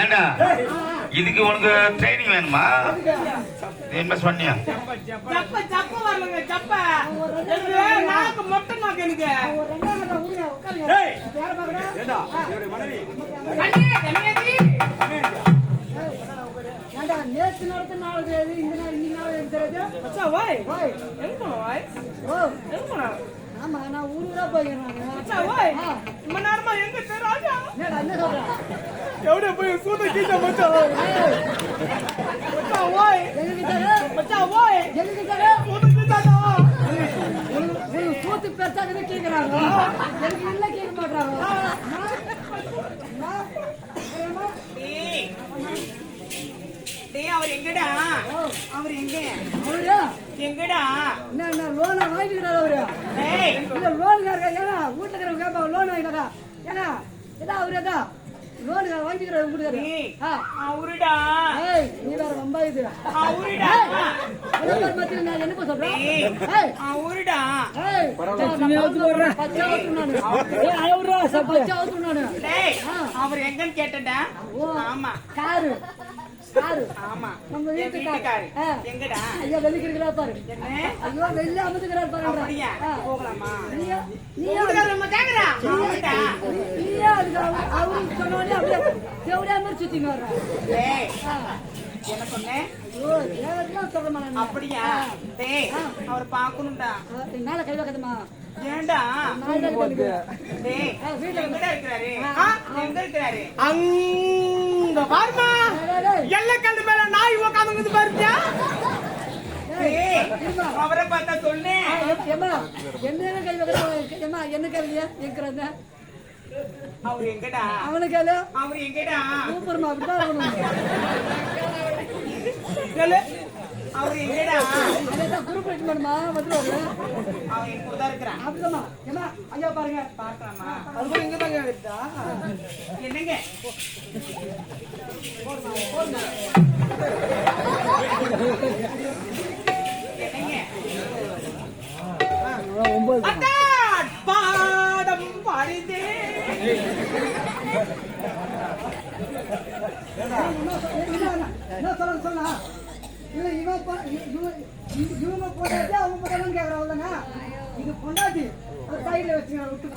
ஏண்டா? இதுக்கு உனக்கு ட்ரைனிங் வேணுமா? என்ன சொன்னியா ஜப்ப ஜப்ப வரலங்க ஜப்ப எனக்கு நாக்கு மொட்டை நாக்கு எனக்கு கண்ணே, கண்ணியாச்சி. ஏண்டா, நேத்து நடந்த நாள் தெரியுது, இந்த நாள் இன்னைக்கு நாள் தெரியுது. மச்சான், ஓய். ஓய், எங்க ஓய்? ஓ, எங்க போன? ஆமா, நான். மச்சான், ஓய். ஆ. இம்ம நேரமா எங்க ராஜா? என்ன சொல்ற? எவ்வளவு போய் சூத கீச்ச மச்சான். மச்சான், ஓய். மச்சான், ஓய். எங்க கிட்ட சூத கீச்சாடா. ஒரு கூத்து பெருசாக கேட்கிறாங்க எனக்கு இல்ல கேட்க மாட்டாங்க டேய். டேய், அவர் எங்கடா அவர் எங்க அவரு எங்கடா? என்ன என்ன லோனை வாங்கிக்கிறாரு அவரு. டேய் இல்ல லோன் ஏன்னா வீட்டுல இருக்கிறவங்க கேட்பாங்க லோன் வாங்கினாரா ஏன்னா ஏதா அவரு ஏதா? லோன் வாங்கிக்கிறாரு ஆ. அவருடா. நீ வேற ரொம்ப இது. அவருடா. மத்தியில நான் என்ன சொல்றேன்? அவருடா. அவர் எங்கன்னு கேட்டடா ஓ. ஆமா. காரு காரு ஆமா. நம்ம என் வீட்டுக்காரு. வீட்டுக்காரு. ஆ. எங்கடா? ஐயா வெளிக்கிறீங்களா பாரு. என்ன? ஐயோ வெளில அமர்ந்துக்கிறார் அப்படியா? பாருங்க போகலாமா? நீயா? நீயா? வீட்டுக்காரர் நம்ம கேக்குறா? அவன்டா நீயா? அதுக்கு அவரு- அவருக்கு சொன்னோடனே அப்படியே தேவடியா மாதிரி சுத்திங்க வர்ற டேய் ஆ. என்ன சொன்னேன் அப்படியா? அவர் பார்க்கணும்டா. என்னால கை வைக்கதுமா வீட்டுல இருக்கிறாரு? எங்க இருக்கிறாரு? அங்க பாருமா டேய், டேய், எல்லை கண்டு மேல டேய், இருமா. அவரை பார்த்தா ஏம்மா, என்ன கை வைக்கிறோம் ஏமா என்ன கேள்வியா இருக்கிறத அவர் எங்கடா? அவனுக்கு அவர் எங்கடா? சூப்பர்மா அப்படிதான் இருக்கணும். அவர் எங்கடா குரூப் பண்ணுமா வந்துருவாரு அவர் எங்க தான் இருக்கிறான் அப்படிதாம்மா ஏமா ஐயா பாருங்க. பார்க்கலாமா? அது கூட என்னங்க? என்னங்க அத்தான் பாடம் பாடிதே என்ன சொல்ல சொன்னா இவன் இவன் இவங்க பொண்டாட்டி அவங்க பொண்டாட்டி கேக்குறா அவ்வளவுதாங்க இது பொண்டாட்டி. சைடுல விட்டு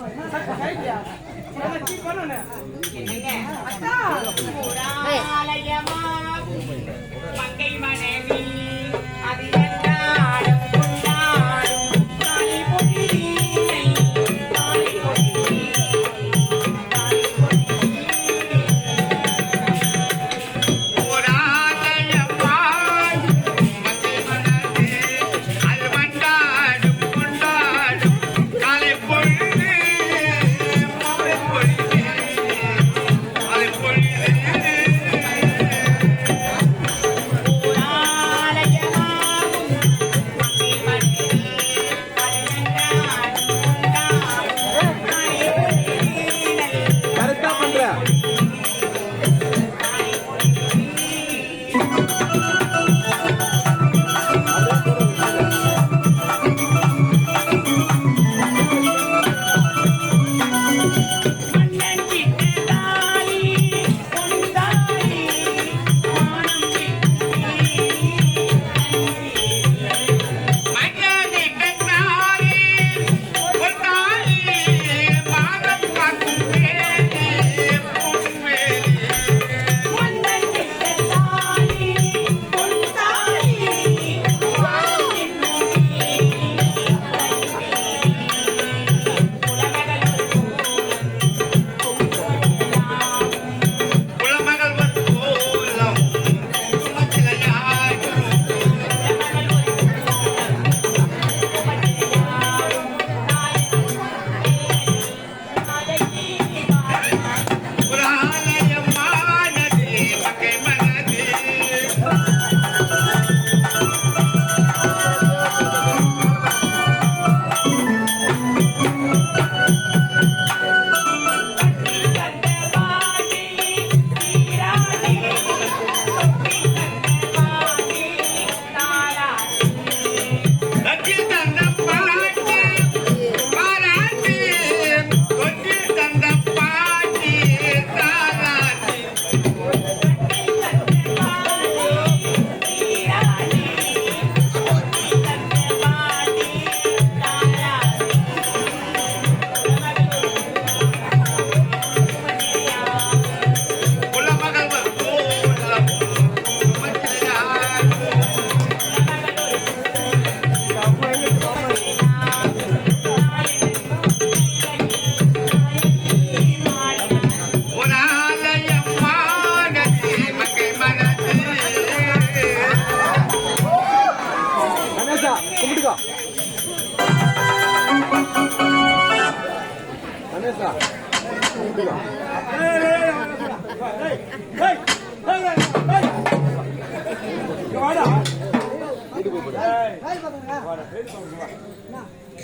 காய்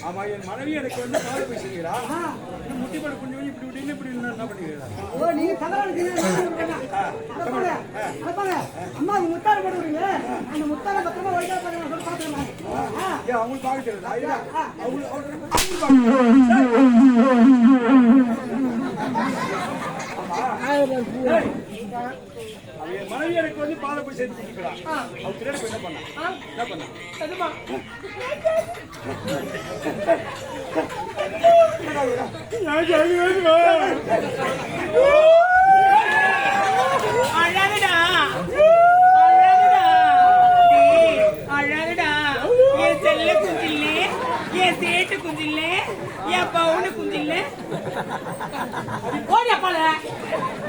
ஆமா என் மனைவி எனக்கு வந்து காலை ஆ. முட்டி போட கொஞ்சம் இப்படி இப்படி இப்படி என்ன பண்ணுகிறா ஓ நீங்க அம்மா உங்க முத்தார போடுவீங்க அந்த முத்தார பத்திரமா ஒழுங்கா பண்ணுங்க அவங்களுக்கு அவங்க அவங்க அவங்க அவன் என் மனைவி எனக்கு வந்து பாலை போய் சேர்த்து கொடுக்கிறான் அவன் பின்னாடி போய் என்ன பண்ணா? ஆ, என்ன பண்ணா? சரிம்மா. அழகுடா. அழகுடா. டேய், அழகுடா. என் செல்ல குஞ்சில்லே என் சேட்டு குஞ்சில்லே என் பவுனு குஞ்சில்லே. ஓடியா பால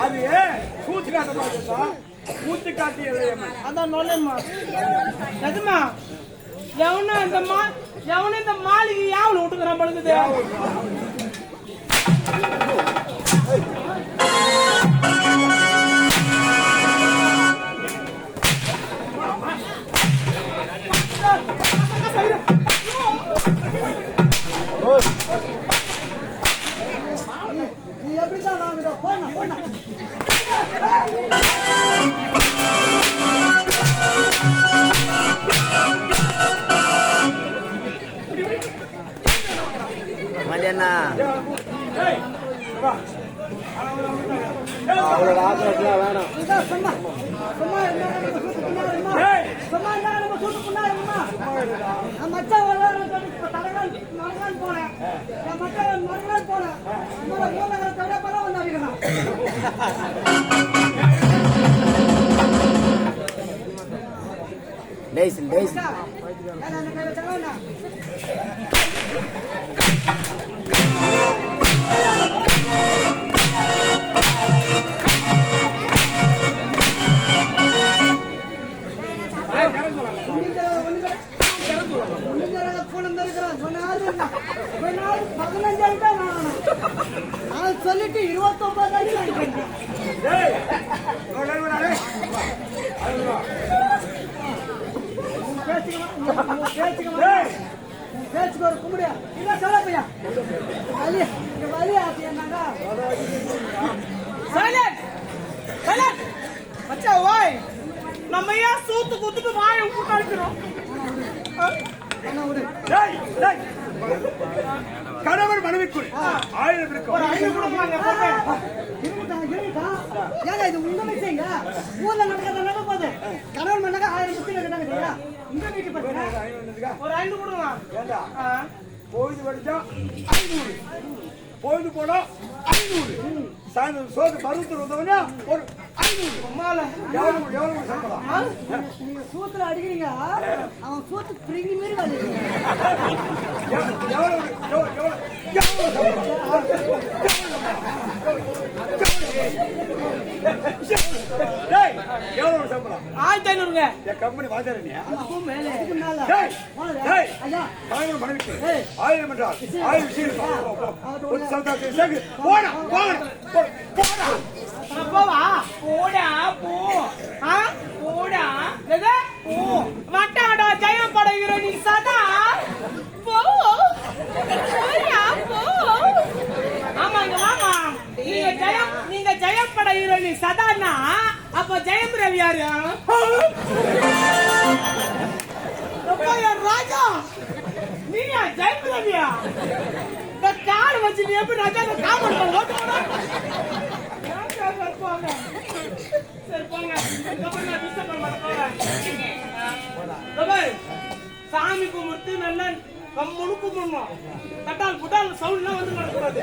அது கூத்து காட்ட மாட்டா கூத்து காட்டி அதான் நொல்லம்மா எதுமா எவன இந்த மா எவன இந்த மாளிகை யாவல விட்டுக்கிறான் பழுகுது இதான் சும்மா சும்மா இருந்தா நம்ம சூட்டு டேய்ஸ் என்ன கை வச்சாங்க சொல்லிட்டு இருபத்தொன்பது அடி வாங்கிக்கிறேன் பேச்சுக்கு ஒரு கும்பிடியா? இல்ல சொல்ல பையா வலி வலி ஆச்சு என்னங்க சைலண்ட் சைலண்ட் மச்சா ஓய். நம்ம ஏன் சூத்து குத்துட்டு வாயை விட்டு அடிக்கிறோம்? என்ன விடு டேய் டேய் கணவன் மனைவிக்குள் ஆயிரம். ஏங்க இது உங்க விஷயங்க ஊர்ல நடக்கிறத நடக்க போகுது. மன்னக ஆயிரம் இருக்காங்க இல்லையா உங்க வீட்டு ஒரு ஐநூறு கொடுங்க. பொழுது படிச்சா ஐநூறு. பொழுது போனா ஐநூறு. சாயந்தரம் சோறு ஒரு நீங்க சூத்துல அடிக்கிறீங்க அவன் சூத்து பிரிங்கி மாரி ஆயிரத்தி ஐநூறுங்க கம்பெனி மனைவிக்கு. ஆயிரம் என்றால் ஆயிரம் விஷயம். போடா போடா போடா போவா போடா போ. ஆ? போடா. எது? போ. வட்டாடா ஜெயம் படைகிற நீ சதா. போ. போயா போ. ஆமா மாமா. நீங்க ஜெயம் நீங்க ஜெயம் படைகிற நீ சதானா? அப்ப ஜெயம் ரவி யாரு? ராஜா. நீயா ஜெயம் ரவியா? இந்த கால் வச்சு நீ எப்படி ராஜா இந்த காமன் சாமி கும்பிட்டு நல்லா கம்முனு கும்பிடணும் தட்டால் புட்டால் சவுண்ட்லாம் வந்து நடக்கூடாது